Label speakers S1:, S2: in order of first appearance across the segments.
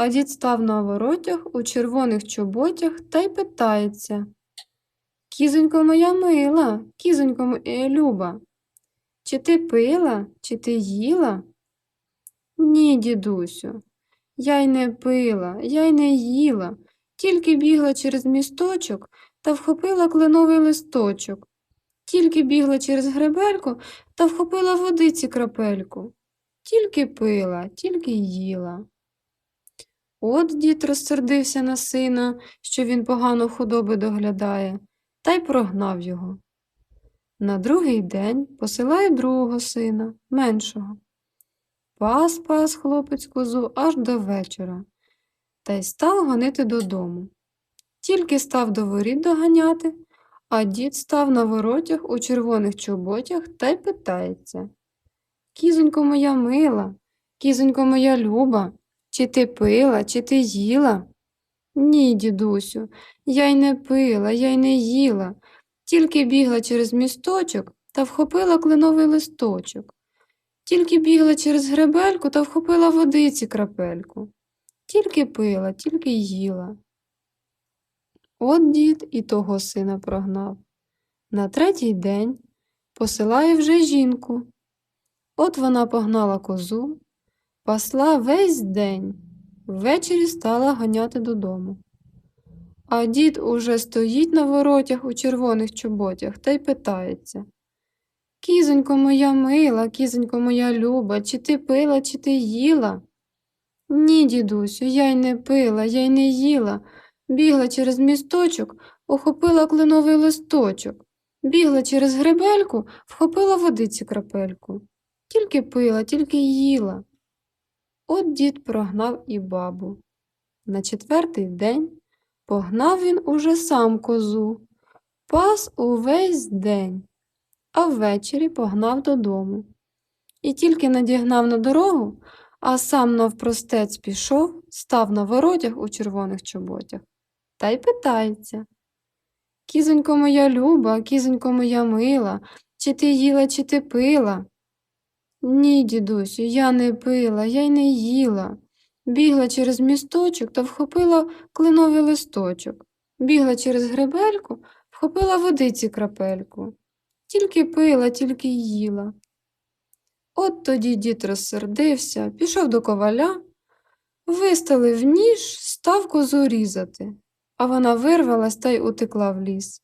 S1: а дід став на воротях у червоних чоботях та й питається. Кізонько моя мила, кізонько моя люба, чи ти пила, чи ти їла? Ні, дідусю, я й не пила, я й не їла, тільки бігла через місточок та вхопила кленовий листочок, тільки бігла через гребельку та вхопила водиці крапельку, тільки пила, тільки їла. От дід розсердився на сина, що він погано худоби доглядає, та й прогнав його. На другий день посилає другого сина, меншого. Пас пас хлопець козу аж до вечора, та й став гонити додому. Тільки став до воріт доганяти, а дід став на воротях у червоних чоботях та й питається. Кізонько моя мила, кізонько моя люба, чи ти пила, чи ти їла? Ні, дідусю, я й не пила, я й не їла, тільки бігла через місточок та вхопила кленовий листочок, тільки бігла через гребельку та вхопила водиці крапельку, тільки пила, тільки їла. От дід і того сина прогнав. На третій день посилає вже жінку. От вона погнала козу, пасла весь день, ввечері стала ганяти додому. А дід уже стоїть на воротях у червоних чоботях та й питається. Кізонько моя мила, кізонько моя люба, чи ти пила, чи ти їла? Ні, дідусю, я й не пила, я й не їла. Бігла через місточок, охопила кленовий листочок, бігла через гребельку, вхопила водиці крапельку. Тільки пила, тільки їла. От дід прогнав і бабу. На четвертий день погнав він уже сам козу, пас увесь день, а ввечері погнав додому. І тільки надігнав на дорогу, а сам навпростець пішов, став на воротях у червоних чоботях та й питається. Кізонько моя люба, кізонько моя мила, чи ти їла, чи ти пила? Ні, дідусю, я не пила, я й не їла. Бігла через місточок та вхопила кленовий листочок, бігла через гребельку, вхопила водиці крапельку. Тільки пила, тільки їла. От тоді дід розсердився, пішов до коваля, виставив ніж, став козу різати, а вона вирвалась та й утекла в ліс.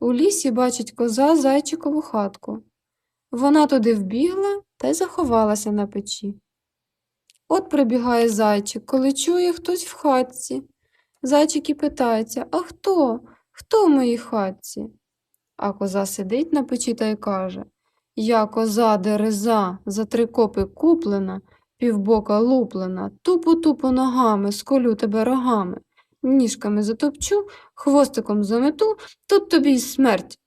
S1: У лісі бачить коза зайчикову хатку. Вона туди вбігла та й заховалася на печі. От прибігає зайчик, коли чує хтось в хатці. Зайчик і питається А хто? Хто в моїй хатці? А коза сидить на печі та й каже Я коза дереза, за три копи куплена, півбока луплена, тупо-тупо ногами, сколю тебе рогами, ніжками затопчу, хвостиком замету, тут тобі й смерть.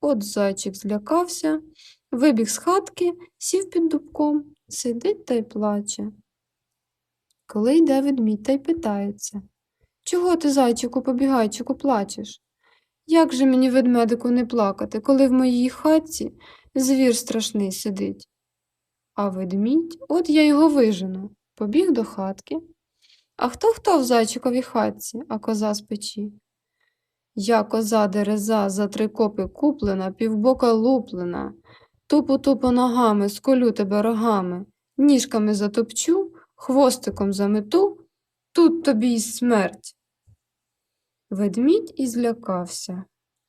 S1: От зайчик злякався, вибіг з хатки, сів під дубком, сидить та й плаче. Коли йде ведмідь та й питається Чого ти, зайчику, побігайчику, плачеш? Як же мені, ведмедику, не плакати, коли в моїй хатці звір страшний сидить? А ведмідь, от я його вижену, побіг до хатки. А хто хто в зайчиковій хатці, а коза з печі? Я коза дереза, за три копи куплена, півбока луплена, тупо-тупо ногами, сколю тебе рогами, ніжками затопчу, хвостиком замету, тут тобі й смерть. Ведмідь і злякався.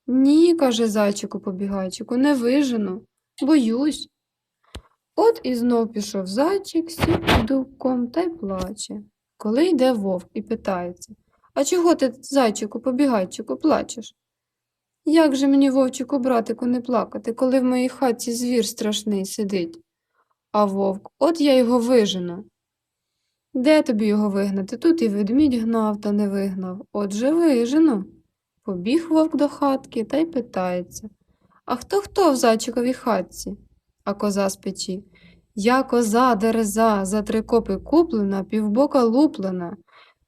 S1: Ні, каже зайчику побігайчику, не вижену, боюсь. От і знов пішов зайчик, сів під дубком та й плаче. Коли йде вовк і питається А чого ти, зайчику, побігайчику, плачеш? Як же мені, вовчику, братику, не плакати, коли в моїй хатці звір страшний сидить? А вовк, от я його вижену. Де тобі його вигнати? Тут і ведмідь гнав та не вигнав. Отже, вижену. Побіг вовк до хатки та й питається. А хто хто в зайчиковій хатці? А коза з печі. Я коза дереза, за три копи куплена, півбока луплена.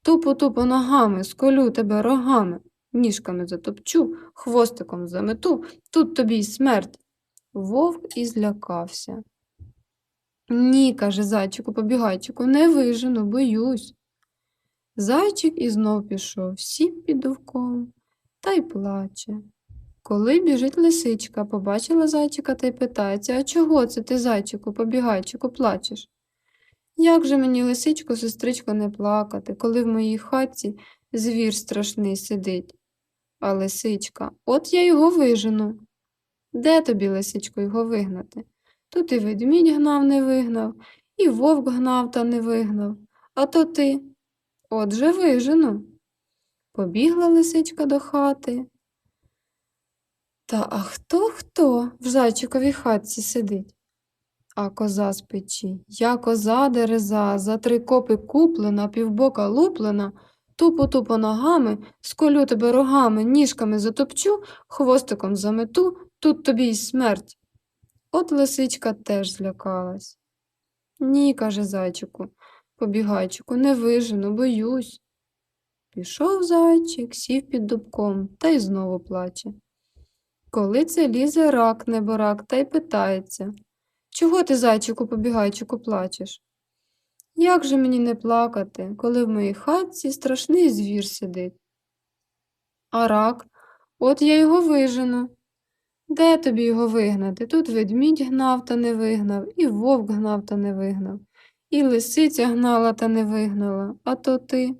S1: Тупо-тупо ногами, сколю тебе рогами, ніжками затопчу, хвостиком замету, тут тобі й смерть. Вовк і злякався. Ні, каже зайчику побігайчику, не вижену, боюсь. Зайчик і знов пішов, сів під довком та й плаче. Коли біжить лисичка, побачила зайчика та й питається, а чого це ти, зайчику, побігайчику, плачеш? Як же мені, лисичко, сестричко, не плакати, коли в моїй хатці звір страшний сидить? А лисичка, от я його вижену. Де тобі, лисичко, його вигнати? Тут і ведмідь гнав, не вигнав, і вовк гнав та не вигнав. А то ти. Отже, вижену. Побігла лисичка до хати. Та а хто хто в зайчиковій хатці сидить? А коза з печі. Я коза дереза, за три копи куплена, півбока луплена, тупо-тупо ногами, сколю тебе рогами, ніжками затопчу, хвостиком замету, тут тобі й смерть. От лисичка теж злякалась. Ні, каже зайчику, побігайчику, не вижену, боюсь. Пішов зайчик, сів під дубком та й знову плаче. Коли це лізе рак, неборак, та й питається. Чого ти, зайчику, побігайчику, плачеш? Як же мені не плакати, коли в моїй хатці страшний звір сидить? А рак, от я його вижену. Де тобі його вигнати? Тут ведмідь гнав та не вигнав, і вовк гнав та не вигнав, і лисиця гнала та не вигнала, а то ти.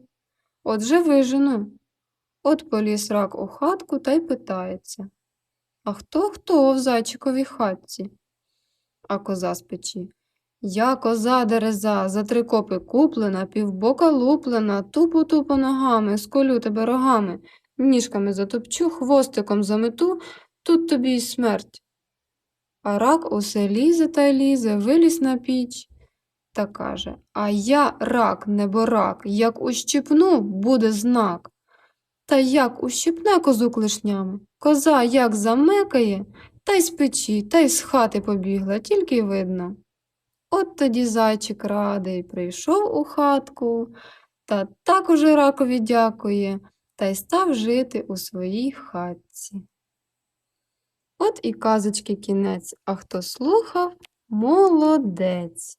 S1: Отже вижену. От поліз рак у хатку та й питається. А хто хто в зайчиковій хатці? А коза з печі. Я коза дереза, за три копи куплена, півбока луплена, тупо-тупо ногами, сколю тебе рогами, ніжками затопчу, хвостиком замету, тут тобі й смерть. А рак усе лізе та лізе, виліз на піч та каже А я рак, неборак, як ущипну, буде знак. Та як ущипне козу клешнями, коза як замекає, та й з печі, та й з хати побігла, тільки й видно. От тоді зайчик радий прийшов у хатку та так уже ракові дякує, та й став жити у своїй хатці. От і казочки кінець, а хто слухав, молодець.